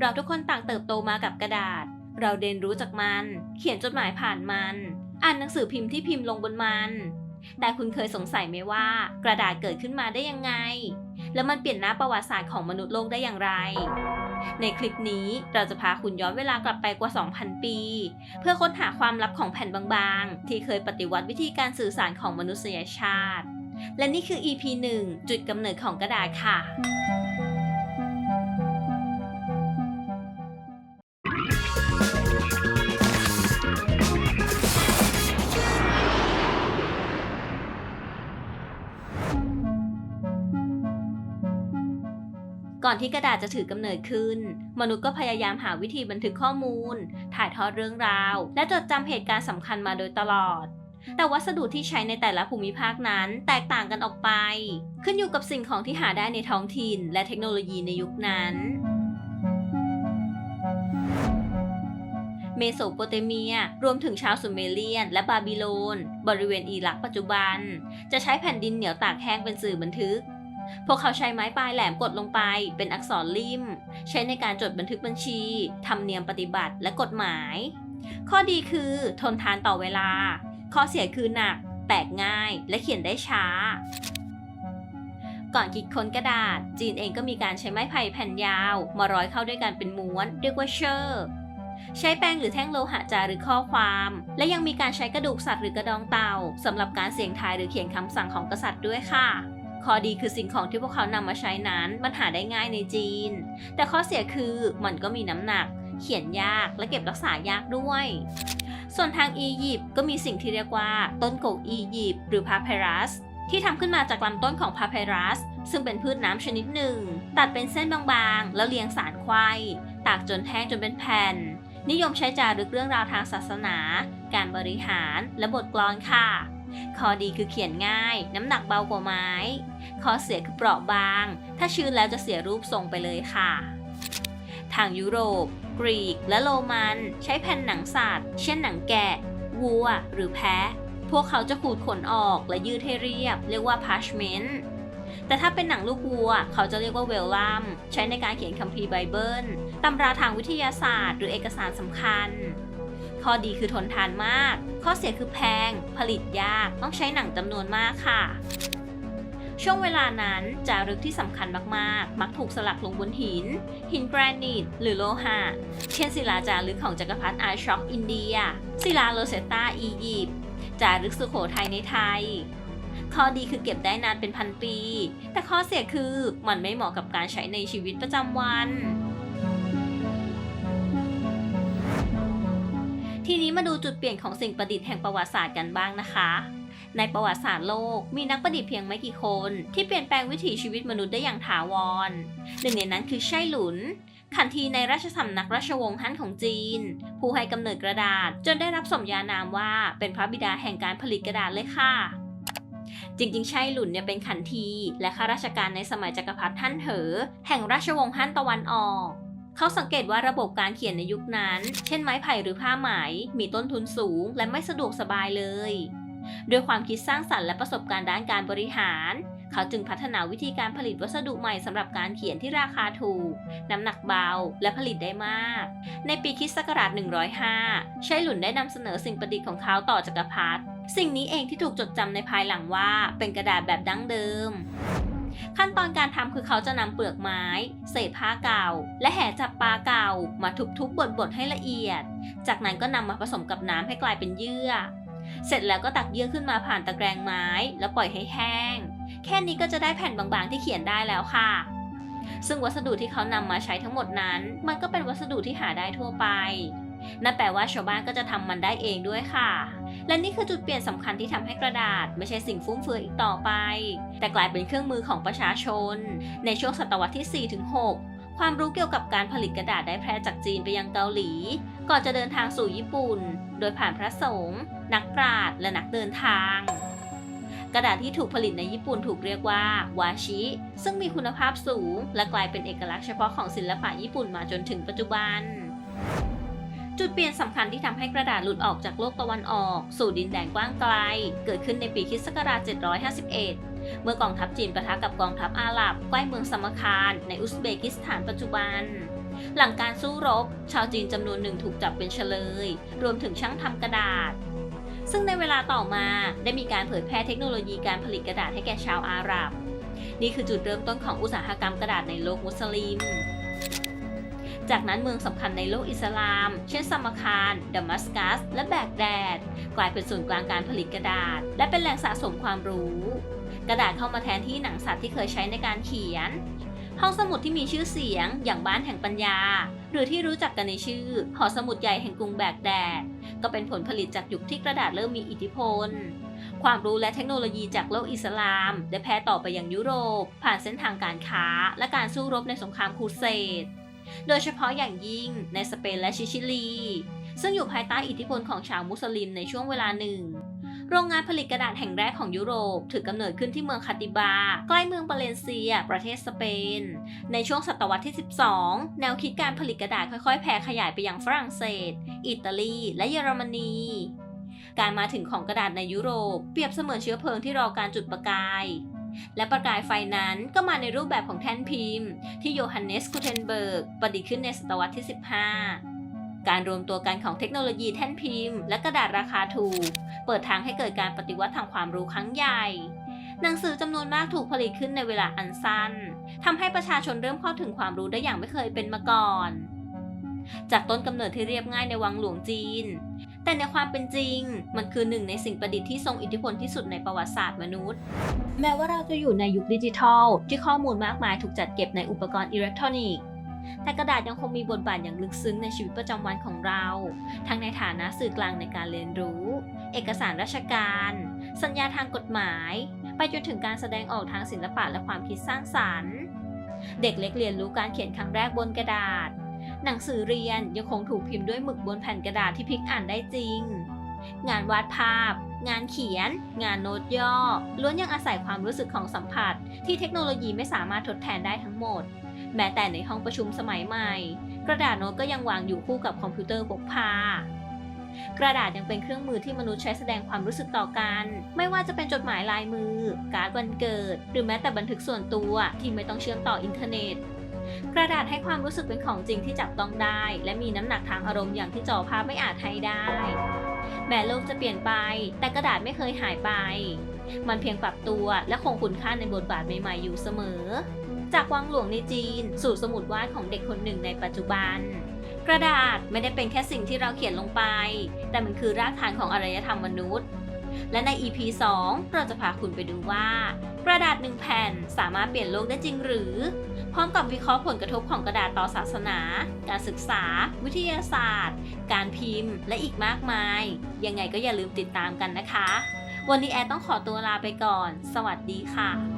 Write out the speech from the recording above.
เราทุกคนต่างเติบโตมากับกระดาษ เราเรียนรู้จากมัน เขียนจดหมายผ่านมัน อ่านหนังสือพิมพ์ที่พิมพ์ลงบนมัน แต่คุณเคยสงสัยไหมว่า กระดาษเกิดขึ้นมาได้ยังไง แล้วมันเปลี่ยนหน้าประวัติศาสตร์ของมนุษย์โลกได้อย่างไร ในคลิปนี้เราจะพาคุณย้อนเวลากลับไปกว่า 2,000 ปี เพื่อค้นหาความลับของแผ่นบางๆ ที่เคยปฏิวัติวิธีการสื่อสารของมนุษยชาติ และนี่คือ EP 1 จุดกำเนิดของกระดาษค่ะ ก่อนที่กระดาษจะถือกำเนิดขึ้น มนุษย์ก็พยายามหาวิธีบันทึกข้อมูล ถ่ายทอดเรื่องราว และจดจำเหตุการณ์สำคัญมาโดยตลอด แต่วัสดุที่ใช้ในแต่ละภูมิภาคนั้นแตกต่างกันออกไป ขึ้นอยู่กับสิ่งของที่หาได้ในท้องถิ่น และเทคโนโลยีในยุคนั้นเมโสโปเตเมีย รวมถึงชาวสุเมเรียน และบาบิโลน บริเวณอิรักปัจจุบัน จะใช้แผ่นดินเหนียวตากแห้งเป็นสื่อบันทึก พวกเขาใช้ไม้ปลายแหลมกดลงไป เป็นอักษรริม ใช้ในการจดบันทึกบัญชีทำเนียมปฏิบัติและกฎหมาย ข้อดีคือทนทานต่อเวลา ข้อเสียคือหนัก แตกง่าย และเขียนได้ช้า ก่อนคิดค้นกระดาษ จีนเองก็มีการใช้ไม้ไผ่แผ่นยาว มาร้อยเข้าด้วยกันเป็นม้วน เรียกว่าเชอร์ใช้แป้งหรือแท่งโลหะจารึกข้อความ และยังมีการใช้กระดูกสัตว์หรือกระดองเต่าสำหรับการเสี่ยงทายหรือเขียนคำสั่งของกษัตริย์ด้วยค่ะ ข้อดีคือสิ่งของที่พวกเขานำมาใช้นั้นมันหาได้ง่ายในจีน แต่ข้อเสียคือมันก็มีน้ำหนัก เขียนยากและเก็บรักษายากด้วย ส่วนทางอียิปต์ก็มีสิ่งที่เรียกว่า ต้นกกอียิปต์หรือพาเพรัสที่ทำขึ้นมาจากลำต้นของพาเพรัส ซึ่งเป็นพืชน้ำชนิดหนึ่ง ตัดเป็นเส้นบางๆ แล้วเรียงสารไขว้ตากจนแห้งจนเป็นแผ่น นิยมใช้จารึกเรื่องราวทางศาสนา การบริหาร และบทกลอนค่ะ ข้อดีคือเขียนง่าย น้ำหนักเบากว่าไม้ ข้อเสียคือเปราะบาง ถ้าชื้นแล้วจะเสียรูปทรงไปเลยค่ะ ทางยุโรป กรีก และโรมัน ใช้แผ่นหนังสัตว์ เช่นหนังแกะ วัว หรือแพะ พวกเขาจะขูดขนออกและยืดให้เรียบ เรียกว่า parchment แต่ถ้าเป็นหนังลูกวัว เขาจะเรียกว่าเวลลัมใช้ในการเขียนคัมภีร์ไบเบิลตำราทางวิทยาศาสตร์ หรือเอกสารสำคัญ ข้อดีคือทนทานมาก ข้อเสียคือแพง ผลิตยาก ต้องใช้หนังจำนวนมากค่ะช่วงเวลานั้นจารึกที่สำคัญมากๆ มักถูกสลักลงบนหิน หินแกรนิตหรือโลหะ เช่นศิลาจารึกของจักรพรรดิอาช็อกอินเดีย ศิลาโรเซตตาอียิปต์จารึกสุโขทัยในไทย ข้อดีคือเก็บได้นานเป็นพันปี แต่ข้อเสียคือมันไม่เหมาะกับการใช้ในชีวิตประจำวัน ทีนี้มาดูจุดเปลี่ยนของสิ่งประดิษฐ์แห่งประวัติศาสตร์กันบ้างนะคะในประวัติศาสตร์โลกมีนักประดิษฐ์เพียงไม่กี่คน ที่เปลี่ยนแปลงวิถีชีวิตมนุษย์ได้อย่างถาวร หนึ่งในนั้นคือไช่หลุน ขันทีในราชสำนักราชวงศ์ฮั่นของจีน ผู้ให้กำเนิดกระดาษจนได้รับสมญานามว่าเป็นพระบิดาแห่งการผลิตกระดาษเลยค่ะ จริงๆ ไช่หลุนเนี่ยเป็นขันที และข้าราชการในสมัยจักรพรรดิฮั่นเหอ แห่งราชวงศ์ฮั่นตะวันออกเขาสังเกตว่าระบบการเขียนในยุคนั้น เช่นไม้ไผ่หรือผ้าไหม มีต้นทุนสูง และไม่สะดวกสบายเลยด้วยความคิดสร้างสรรค์และประสบการณ์ด้านการบริหาร เขาจึงพัฒนาวิธีการผลิตวัสดุใหม่สำหรับการเขียนที่ราคาถูก น้ำหนักเบา และผลิตได้มาก ในปีคริสต์ศักราช 105 ใช่หลุนได้นำเสนอสิ่งประดิษฐ์ของเขาต่อจักรพรรดิ สิ่งนี้เองที่ถูกจดจำในภายหลังว่าเป็นกระดาษแบบดั้งเดิม ขั้นตอนการทำคือเขาจะนำเปลือกไม้ เศษผ้าเก่า และแห่จับปลาเก่า มาทุบๆบดๆให้ละเอียด จากนั้นก็นำมาผสมกับน้ำให้กลายเป็นเยื่อ เสร็จแล้วก็ตักเยื่อขึ้นมาผ่านตะแกรงไม้ แล้วปล่อยให้แห้ง แค่นี้ก็จะได้แผ่นบางๆที่เขียนได้แล้วค่ะซึ่งวัสดุที่เขานำมาใช้ทั้งหมดนั้น มันก็เป็นวัสดุที่หาได้ทั่วไป นั่นแปลว่าชาวบ้านก็จะทำมันได้เองด้วยค่ะ และนี่คือจุดเปลี่ยนสำคัญที่ทำให้กระดาษ ไม่ใช่สิ่งฟุ่มเฟือยอีกต่อไป แต่กลายเป็นเครื่องมือของประชาชน ในช่วงศตวรรษที่ 4-6 ความรู้เกี่ยวกับการผลิตกระดาษได้แพร่จากจีนไปยังเกาหลี ก่อนจะเดินทางสู่ญี่ปุ่น โดยผ่านพระสงฆ์นักปราชญ์และนักเดินทางกระดาษที่ถูกผลิตในญี่ปุ่นถูกเรียกว่าวาชิ ซึ่งมีคุณภาพสูง และกลายเป็นเอกลักษณ์เฉพาะของศิลปะญี่ปุ่นมาจนถึงปัจจุบัน จุดเปลี่ยนสำคัญที่ทำให้กระดาษหลุดออกจากโลกตะวันออก สู่ดินแดนกว้างไกล เกิดขึ้นในปีคศ751 เมื่อกองทัพจีนปะทะกับกองทัพอาหรับใกล้เมืองสมคารในอุซเบกิสถานปัจจุบัน หลังการสู้รบ ชาวจีนจำนวนหนึ่งถูกจับเป็นเฉลย รวมถึงช่างทำกระดาษ ซึ่งในเวลาต่อมาได้มีการเผยแพร่เทคโนโลยีการผลิตกระดาษให้แก่ชาวอาหรับ นี่คือจุดเริ่มต้นของอุตสาหกรรมกระดาษในโลกมุสลิม จากนั้นเมืองสำคัญในโลกอิสลาม เช่นซัมาคารดามัสกัส และแบกแดด กลายเป็นศูนย์กลางการผลิตกระดาษ และเป็นแหล่งสะสมความรู้ กระดาษเข้ามาแทนที่หนังสัตว์ที่เคยใช้ในการเขียน ห้องสมุดที่มีชื่อเสียง อย่างบ้านแห่งปัญญา หรือที่รู้จักกันในชื่อ หอสมุดใหญ่แห่งกรุงแบกแดด ก็เป็นผลผลิตจากยุคที่กระดาษเริ่มมีอิทธิพลความรู้และเทคโนโลยีจากโลกอิสลาม ได้แพร่ต่อไปยังยุโรป ผ่านเส้นทางการค้า และการสู้รบในสงครามครูเสด โดยเฉพาะอย่างยิ่งในสเปนและชิชิลี ซึ่งอยู่ภายใต้อิทธิพลของชาวมุสลิมในช่วงเวลาหนึ่ง โรงงานผลิตกระดาษแห่งแรกของยุโรปถือกำเนิดขึ้นที่เมืองคาติบา ใกล้เมืองบาเลนเซีย ประเทศสเปน ในช่วงศตวรรษที่ 12 แนวคิดการผลิตกระดาษค่อยๆ แผ่ขยายไปยังฝรั่งเศส อิตาลี และเยอรมนีการมาถึงของกระดาษในยุโรป เปรียบเสมือนเชื้อเพลิงที่รอการจุดประกาย และประกายไฟนั้นก็มาในรูปแบบของแท่นพิมพ์ ที่โยฮันเนสกูเทนเบิร์กประดิษฐ์ขึ้นในศตวรรษที่ 15 การรวมตัวกันของเทคโนโลยีแท่นพิมพ์ และกระดาษราคาถูก เปิดทางให้เกิดการปฏิวัติทางความรู้ครั้งใหญ่ หนังสือจำนวนมากถูกผลิตขึ้นในเวลาอันสั้นทำให้ประชาชนเริ่มเข้าถึงความรู้ได้อย่างไม่เคยเป็นมาก่อน จากต้นกำเนิดที่เรียบง่ายในวังหลวงจีน แต่ในความเป็นจริง มันคือหนึ่งในสิ่งประดิษฐ์ที่ทรงอิทธิพลที่สุดในประวัติศาสตร์มนุษย์ แม้ว่าเราจะอยู่ในยุคดิจิทัล ที่ข้อมูลมากมายถูกจัดเก็บในอุปกรณ์อิเล็กทรอนิกส์แต่กระดาษยังคงมีบทบาทอย่างลึกซึ้งในชีวิตประจำวันของเรา ทั้งในฐานะสื่อกลางในการเรียนรู้ เอกสารราชการ สัญญาทางกฎหมาย ไปจนถึงการแสดงออกทางศิลปะและความคิดสร้างสรรค์ เด็กเล็กเรียนรู้การเขียนครั้งแรกบนกระดาษ หนังสือเรียนยังคงถูกพิมพ์ด้วยหมึกบนแผ่นกระดาษที่พลิกอ่านได้จริง งานวาดภาพ งานเขียน งานโน้ตย่อ ล้วนยังอาศัยความรู้สึกของสัมผัส ที่เทคโนโลยีไม่สามารถทดแทนได้ทั้งหมด แม้แต่ในห้องประชุมสมัยใหม่ กระดาษโน้ตก็ยังวางอยู่คู่กับคอมพิวเตอร์พกพากระดาษยังเป็นเครื่องมือที่มนุษย์ใช้แสดงความรู้สึกต่อกัน ไม่ว่าจะเป็นจดหมายลายมือ การ์ดวันเกิด หรือแม้แต่บันทึกส่วนตัวที่ไม่ต้องเชื่อมต่ออินเทอร์เน็ต กระดาษให้ความรู้สึกเป็นของจริงที่จับต้องได้ และมีน้ำหนักทางอารมณ์อย่างที่จอภาพไม่อาจให้ได้ แม้โลกจะเปลี่ยนไป แต่กระดาษไม่เคยหายไป มันเพียงปรับตัวและคงคุณค่าในบทบาทใหม่ๆอยู่เสมอ จากวังหลวงในจีน สู่สมุดวาดของเด็กคนหนึ่งในปัจจุบัน กระดาษไม่ได้เป็นแค่สิ่งที่เราเขียนลงไป แต่มันคือรากฐานของอารยธรรมมนุษย์ และใน EP 2 เราจะพาคุณไปดูว่า กระดาษหนึ่งแผ่นสามารถเปลี่ยนโลกได้จริงหรือ พร้อมกับวิเคราะห์ผลกระทบของกระดาษต่อศาสนา การศึกษา วิทยาศาสตร์ การพิมพ์ และอีกมากมาย ยังไงก็อย่าลืมติดตามกันนะคะ วันนี้แอดต้องขอตัวลาไปก่อน สวัสดีค่ะ